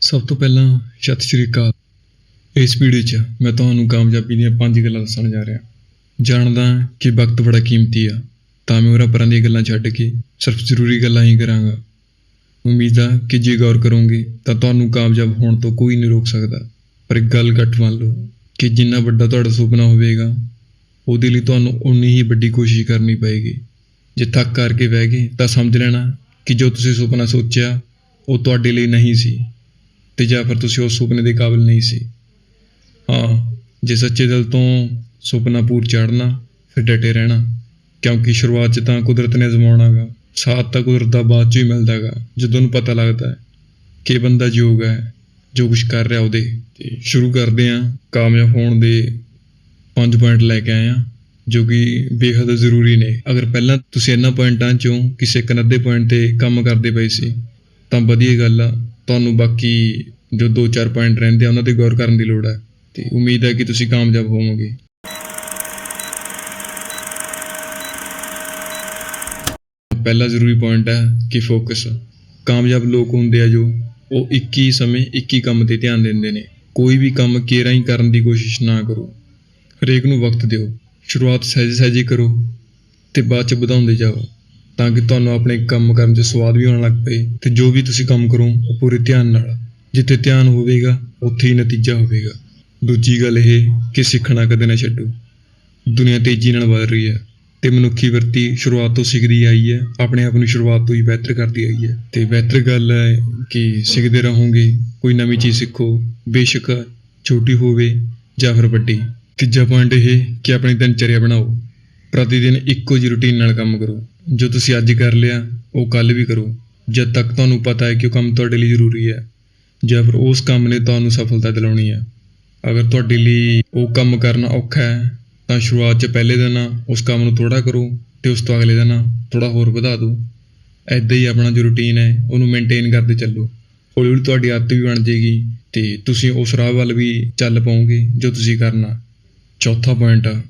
ਸਭ ਤੋਂ ਪਹਿਲਾਂ ਸਤਿ ਸ਼੍ਰੀ ਅਕਾਲ। ਇਸ ਵੀਡੀਓ 'ਚ ਮੈਂ ਤੁਹਾਨੂੰ ਕਾਮਯਾਬੀ ਦੀਆਂ ਪੰਜ ਗੱਲਾਂ ਦੱਸਣ ਜਾ ਰਿਹਾ। ਜਾਣਦਾ ਕਿ ਵਕਤ ਬੜਾ ਕੀਮਤੀ ਆ। ਤਾਂ ਮੈਂ ਉਹਨਾਂ ਪਰਾਂ ਦੀਆਂ ਗੱਲਾਂ ਛੱਡ ਕੇ ਸਿਰਫ ਜ਼ਰੂਰੀ ਗੱਲਾਂ ਹੀ ਕਰਾਂਗਾ। ਉਮੀਦ ਆ ਕਿ ਜੇ ਗੌਰ ਕਰੋਗੇ ਤਾਂ ਤੁਹਾਨੂੰ ਕਾਮਯਾਬ ਹੋਣ ਤੋਂ ਕੋਈ ਨਹੀਂ ਰੋਕ ਸਕਦਾ। ਪਰ ਇੱਕ ਗੱਲ ਘੱਟ ਮੰਨ ਲਓ ਕਿ ਜਿੰਨਾ ਵੱਡਾ ਤੁਹਾਡਾ ਸੁਪਨਾ ਹੋਵੇਗਾ, ਉਹਦੇ ਲਈ ਤੁਹਾਨੂੰ ਉਨੀ ਹੀ ਵੱਡੀ ਕੋਸ਼ਿਸ਼ ਕਰਨੀ ਪਏਗੀ। ਜੇ ਥੱਕ ਕਰਕੇ ਬਹਿ ਗਏ ਤਾਂ ਸਮਝ ਲੈਣਾ ਕਿ ਜੋ ਤੁਸੀਂ ਸੁਪਨਾ ਸੋਚਿਆ, ਉਹ ਤੁਹਾਡੇ ਲਈ ਨਹੀਂ ਸੀ। ਤੇ ਜਾਂ ਫਿਰ ਤੁਸੀਂ ਉਸ ਸੁਪਨੇ ਦੇ ਕਾਬਿਲ ਨਹੀਂ ਸੀ। ਹਾਂ, ਜੇ ਸੱਚੇ ਦਿਲ ਤੋਂ ਸੁਪਨਾ ਪੂਰ ਚੜਨਾ ਫਿਰ ਡਟੇ ਰਹਿਣਾ, ਕਿਉਂਕਿ ਸ਼ੁਰੂਆਤ 'ਚ ਤਾਂ ਕੁਦਰਤ ਨੇ ਅਜ਼ਮਾਉਣਾਗਾ, ਸਾਥ ਤਾਂ ਕੁਦਰਤ ਦਾ ਬਾਅਦ 'ਚ ਹੀ ਮਿਲਦਾਗਾ, ਜਦੋਂ ਨੂੰ ਪਤਾ ਲੱਗਦਾ ਹੈ ਕਿ ਬੰਦਾ ਯੋਗ ਹੈ, ਜੋ ਕੁਝ ਕਰ ਰਿਹਾ ਉਹਦੇ। ਤੇ ਸ਼ੁਰੂ ਕਰਦੇ ਹਾਂ, ਕਾਮਯਾਬ ਹੋਣ ਦੇ ਪੰਜ ਪੁਆਇੰਟ ਲੈ ਕੇ ਆਏ ਹਾਂ, ਜੋ ਕਿ ਬੇਹੱਦ ਜ਼ਰੂਰੀ ਨੇ। ਅਗਰ ਪਹਿਲਾਂ ਤੁਸੀਂ ਇਹਨਾਂ ਪੁਆਇੰਟਾਂ 'ਚੋਂ ਕਿਸੇ ਇੱਕ ਅੱਧੇ ਪੁਆਇੰਟ ਤੇ ਕੰਮ ਕਰਦੇ ਪਏ ਸੀ, ਤਾਂ ਵਧੀਆ ਗੱਲ ਆ ਤੁਹਾਨੂੰ ਬਾਕੀ ਜੋ 2-4 ਪੁਆਇੰਟ ਰਹਿੰਦੇ ਆ, ਉਹਨਾਂ ਤੇ ਗੌਰ ਕਰਨ ਦੀ ਲੋੜ ਹੈ ਤੇ ਉਮੀਦ ਹੈ ਕਿ ਤੁਸੀਂ ਕਾਮਯਾਬ ਹੋਵੋਗੇ। ਪਹਿਲਾ ਜ਼ਰੂਰੀ ਪੁਆਇੰਟ ਹੈ ਕਿ ਫੋਕਸ ਕਾਮਯਾਬ ਲੋਕ ਹੁੰਦੇ ਆ ਜੋ, ਉਹ ਇੱਕ ਹੀ ਸਮੇਂ ਇੱਕ ਹੀ ਕੰਮ ਤੇ ਧਿਆਨ ਦਿੰਦੇ ਨੇ। ਕੋਈ ਵੀ ਕੰਮ ਕੇਰਾਂ ਹੀ ਕਰਨ ਦੀ ਕੋਸ਼ਿਸ਼ ਨਾ ਕਰੋ। ਹਰੇਕ ਨੂੰ ਵਕਤ ਦਿਓ। ਸ਼ੁਰੂਆਤ ਸਹਿਜੇ ਸਹਿਜੇ ਕਰੋ ਤੇ ਬਾਅਦ ਚ ਵਧਾਉਂਦੇ ਜਾਓ। ਤਾਂ ਕਿ ਤੁਹਾਨੂੰ ਆਪਣੇ ਕੰਮ ਕਰਨ 'ਚ ਸਵਾਦ ਵੀ ਆਉਣ ਲੱਗ ਪਏ ਤੇ ਜੋ ਵੀ ਤੁਸੀਂ ਕੰਮ ਕਰੋ, ਉਹ ਪੂਰੇ ਧਿਆਨ ਨਾਲ। ਜਿੱਥੇ ਧਿਆਨ ਹੋਵੇਗਾ, ਉੱਥੇ ਹੀ ਨਤੀਜਾ ਹੋਵੇਗਾ। ਦੂਜੀ ਗੱਲ ਇਹ ਕਿ ਸਿੱਖਣਾ ਕਦੇ ਨਾ ਛੱਡੋ। ਦੁਨੀਆ ਤੇਜ਼ੀ ਨਾਲ ਵੱਧ ਰਹੀ ਹੈ ਤੇ ਮਨੁੱਖੀ ਵਰਤੀ ਸ਼ੁਰੂਆਤ ਤੋਂ ਸਿੱਖਦੀ ਆਈ ਹੈ, ਆਪਣੇ ਆਪ ਨੂੰ ਸ਼ੁਰੂਆਤ ਤੋਂ ਹੀ ਬਿਹਤਰ ਕਰਦੀ ਆਈ ਹੈ। ਤੇ ਬਿਹਤਰ ਗੱਲ ਹੈ ਕਿ ਸਿੱਖਦੇ ਰਹੋਗੇ, ਕੋਈ ਨਵੀਂ ਚੀਜ਼ ਸਿੱਖੋ, ਬੇਸ਼ੱਕ ਛੋਟੀ ਹੋਵੇ ਜਾਂ ਫਿਰ ਵੱਡੀ। ਤੀਜਾ ਪੁਆਇੰਟ ਇਹ ਕਿ ਆਪਣੀ ਦਿਨਚਰਿਆ ਬਣਾਓ। ਪ੍ਰਤੀ ਦਿਨ ਇੱਕੋ ਜਿਹੀ ਰੁਟੀਨ ਨਾਲ ਕੰਮ ਕਰੋ। ਜੋ ਤੁਸੀਂ ਅੱਜ ਕਰ ਲਿਆ, ਉਹ ਕੱਲ ਵੀ ਕਰੋ। ਜਦ ਤੱਕ ਤੁਹਾਨੂੰ ਪਤਾ ਹੈ ਕਿ ਉਹ ਕੰਮ ਤੁਹਾਡੇ ਲਈ ਜ਼ਰੂਰੀ ਹੈ, ਜਾਂ ਫਿਰ ਉਸ ਕੰਮ ਨੇ ਤੁਹਾਨੂੰ ਸਫਲਤਾ ਦਿਲਾਉਣੀ ਹੈ। ਅਗਰ ਤੁਹਾਡੇ ਲਈ ਉਹ ਕੰਮ ਕਰਨਾ ਔਖਾ ਹੈ, ਤਾਂ ਸ਼ੁਰੂਆਤ 'ਚ ਪਹਿਲੇ ਦਿਨ ਉਸ ਕੰਮ ਨੂੰ ਥੋੜਾ ਕਰੋ ਤੇ ਉਸ ਤੋਂ ਅਗਲੇ ਦਿਨ ਥੋੜਾ ਹੋਰ ਵਧਾ ਦਿਓ। ਐਦਾਂ ਹੀ ਆਪਣਾ ਜੋ ਰੁਟੀਨ ਹੈ, ਉਹਨੂੰ ਮੇਨਟੇਨ ਕਰਦੇ ਚੱਲੋ। ਹੌਲੀ ਹੌਲੀ ਤੁਹਾਡੀ ਆਦਤ ਵੀ ਬਣ ਜਾਏਗੀ ਤੇ ਤੁਸੀਂ ਉਸ ਰਾਹ ਵੱਲ ਵੀ ਚੱਲ ਪਾਓਗੇ ਜੋ ਤੁਸੀਂ ਕਰਨਾ। ਚੌਥਾ ਪੁਆਇੰਟ ਆ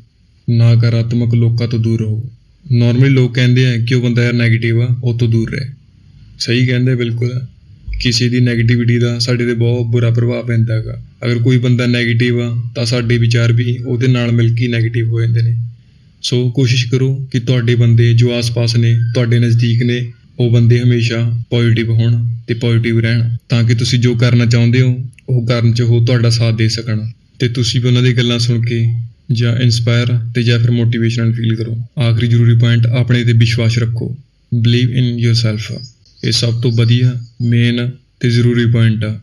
ਨਕਾਰਾਤਮਕ ਲੋਕਾਂ ਤੋਂ ਦੂਰ ਰਹੋ। ਨਾਰਮਲੀ ਲੋਕ ਕਹਿੰਦੇ ਆ ਕਿ ਉਹ ਬੰਦਾ ਯਾਰ 네ਗੇਟਿਵ ਆ, ਉਹ ਤੋਂ ਦੂਰ ਰਹੇ। ਸਹੀ ਕਹਿੰਦੇ ਬਿਲਕੁਲ। ਕਿਸੇ ਦੀ ਨੈਗੇਟਿਵਿਟੀ ਦਾ ਸਾਡੇ ਤੇ ਬਹੁਤ ਬੁਰਾ ਪ੍ਰਭਾਵ ਪੈਂਦਾ ਹੈਗਾ। ਅਗਰ ਕੋਈ ਬੰਦਾ ਨੈਗੇਟਿਵ ਆ, ਤਾਂ ਸਾਡੇ ਵਿਚਾਰ ਵੀ ਉਹਦੇ ਨਾਲ ਮਿਲ ਕੇ ਨੈਗੇਟਿਵ ਹੋ ਜਾਂਦੇ ਨੇ। ਸੋ ਕੋਸ਼ਿਸ਼ ਕਰੋ ਕਿ ਤੁਹਾਡੇ ਬੰਦੇ ਜੋ ਆਸ-ਪਾਸ ਨੇ, ਤੁਹਾਡੇ ਨਜ਼ਦੀਕ ਨੇ, ਉਹ ਬੰਦੇ ਹਮੇਸ਼ਾ ਪੋਜ਼ਿਟਿਵ ਹੋਣ ਤੇ ਪੋਜ਼ਿਟਿਵ ਰਹਿਣ, ਤਾਂ ਕਿ ਤੁਸੀਂ ਜੋ ਕਰਨਾ ਚਾਹੁੰਦੇ ਹੋ, ਉਹ ਕਰਨ 'ਚ ਉਹ ਤੁਹਾਡਾ ਸਾਥ ਦੇ ਸਕਣ। ਤੇ ਤੁਸੀਂ ਵੀ ਉਹਨਾਂ ਦੀਆਂ ਗੱਲਾਂ ਸੁਣ ਕੇ ਜਾਂ ਇਨਸਪਾਇਰ ਤੇ ਜਾਂ ਫਿਰ ਮੋਟੀਵੇਸ਼ਨਲ ਫੀਲ ਕਰੋ। ਆਖਰੀ ਜ਼ਰੂਰੀ ਪੁਆਇੰਟ ਆਪਣੇ ਤੇ ਵਿਸ਼ਵਾਸ ਰੱਖੋ। ਬਲੀਵ ਇਨ ਯੋਰਸੈਲਫ ਇਹ ਸਭ ਤੋਂ ਵਧੀਆ ਮੇਨ ਤੇ ਜ਼ਰੂਰੀ ਪੁਆਇੰਟ ਆ।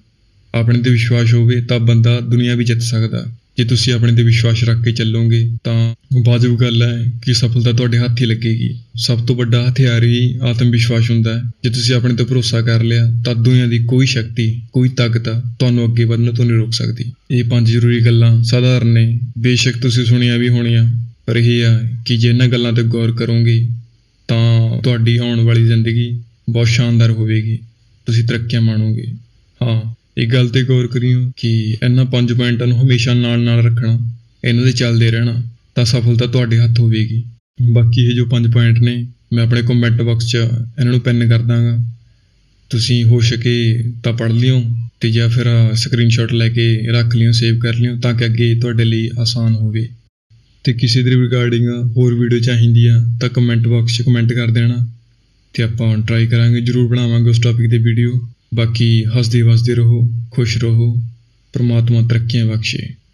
ਆਪਣੇ ਤੇ ਵਿਸ਼ਵਾਸ ਹੋਵੇ ਤਾਂ ਬੰਦਾ ਦੁਨੀਆ ਵੀ ਜਿੱਤ ਸਕਦਾ। ਜੇ ਤੁਸੀਂ ਆਪਣੇ ਤੇ ਵਿਸ਼ਵਾਸ ਰੱਖ ਕੇ ਚੱਲੋਗੇ, ਤਾਂ ਵਾਜਬ ਗੱਲ ਹੈ ਕਿ ਸਫਲਤਾ ਤੁਹਾਡੇ ਹੱਥ ਹੀ ਲੱਗੇਗੀ। ਸਭ ਤੋਂ ਵੱਡਾ ਹਥਿਆਰ ਹੀ ਆਤਮ ਵਿਸ਼ਵਾਸ ਹੁੰਦਾ ਹੈ। ਜੇ ਤੁਸੀਂ ਆਪਣੇ ਤੇ ਭਰੋਸਾ ਕਰ ਲਿਆ, ਤਾਂ ਦੁਨੀਆ ਦੀ ਕੋਈ ਸ਼ਕਤੀ, ਕੋਈ ਤਾਕਤ ਤੁਹਾਨੂੰ ਅੱਗੇ ਵਧਣ ਤੋਂ ਨਹੀਂ ਰੋਕ ਸਕਦੀ। ਇਹ ਪੰਜ ਜ਼ਰੂਰੀ ਗੱਲਾਂ ਸਾਧਾਰਨ ਨੇ। ਬੇਸ਼ੱਕ ਤੁਸੀਂ ਸੁਣੀਆਂ ਵੀ ਹੋਣੀਆਂ, ਪਰ ਇਹ ਆ ਕਿ ਜੇ ਇਹਨਾਂ ਗੱਲਾਂ ਤੇ ਗੌਰ ਕਰੋਗੇ, ਤਾਂ ਤੁਹਾਡੀ ਆਉਣ ਵਾਲੀ ਜ਼ਿੰਦਗੀ ਬਹੁਤ ਸ਼ਾਨਦਾਰ ਹੋਵੇਗੀ। ਤੁਸੀਂ ਤਰੱਕੀਆਂ ਮਾਣੋਗੇ। ਹਾਂ ਇਹ ਗੱਲ ਤੇ ਗੌਰ ਕਰਿਓ ਕਿ ਇਹਨਾਂ ਪੰਜ ਪੁਆਇੰਟਾਂ ਨੂੰ ਹਮੇਸ਼ਾ ਨਾਲ ਨਾਲ ਰੱਖਣਾ, ਇਹਨਾਂ ਦੇ ਚੱਲਦੇ ਰਹਿਣਾ ਤਾਂ ਸਫਲਤਾ ਤੁਹਾਡੇ ਹੱਥ ਹੋਵੇਗੀ। ਬਾਕੀ ਇਹ ਜੋ ਪੰਜ ਪੁਆਇੰਟ ਨੇ, ਮੈਂ ਆਪਣੇ ਕਮੈਂਟ ਬਾਕਸ 'ਚ ਇਹਨਾਂ ਨੂੰ ਪਿੰਨ ਕਰ ਦਾਂਗਾ। ਤੁਸੀਂ ਹੋ ਸਕੇ ਤਾਂ ਪੜ੍ਹ ਲਿਓ ਤੇ ਜਾਂ ਫਿਰ ਸਕਰੀਨਸ਼ਾਟ ਲੈ ਕੇ ਰੱਖ ਲਿਓ ਸੇਵ ਕਰ ਲਿਓ ਤਾਂ ਕਿ ਅੱਗੇ ਤੁਹਾਡੇ ਲਈ ਆਸਾਨ ਹੋਵੇ। ਤੇ ਕਿਸੇ ਦੇ ਰਿਗਾਰਡਿੰਗ ਹੋਰ ਵੀਡੀਓ ਚਾਹੀਦੀ ਆ ਤਾਂ ਕਮੈਂਟ ਬਾਕਸ 'ਚ ਕਮੈਂਟ ਕਰ ਦੇਣਾ ਤੇ ਆਪਾਂ ਟਰਾਈ ਕਰਾਂਗੇ, ਜਰੂਰ ਬਣਾਵਾਂਗੇ ਉਸ ਟੌਪਿਕ ਤੇ ਵੀਡੀਓ ਬਾਕੀ ਹੱਸਦੇ ਵਸਦੇ ਰਹੋ ਖੁਸ਼ ਰਹੋ ਪਰਮਾਤਮਾ ਤਰੱਕੀਆਂ ਬਖਸ਼ੇ।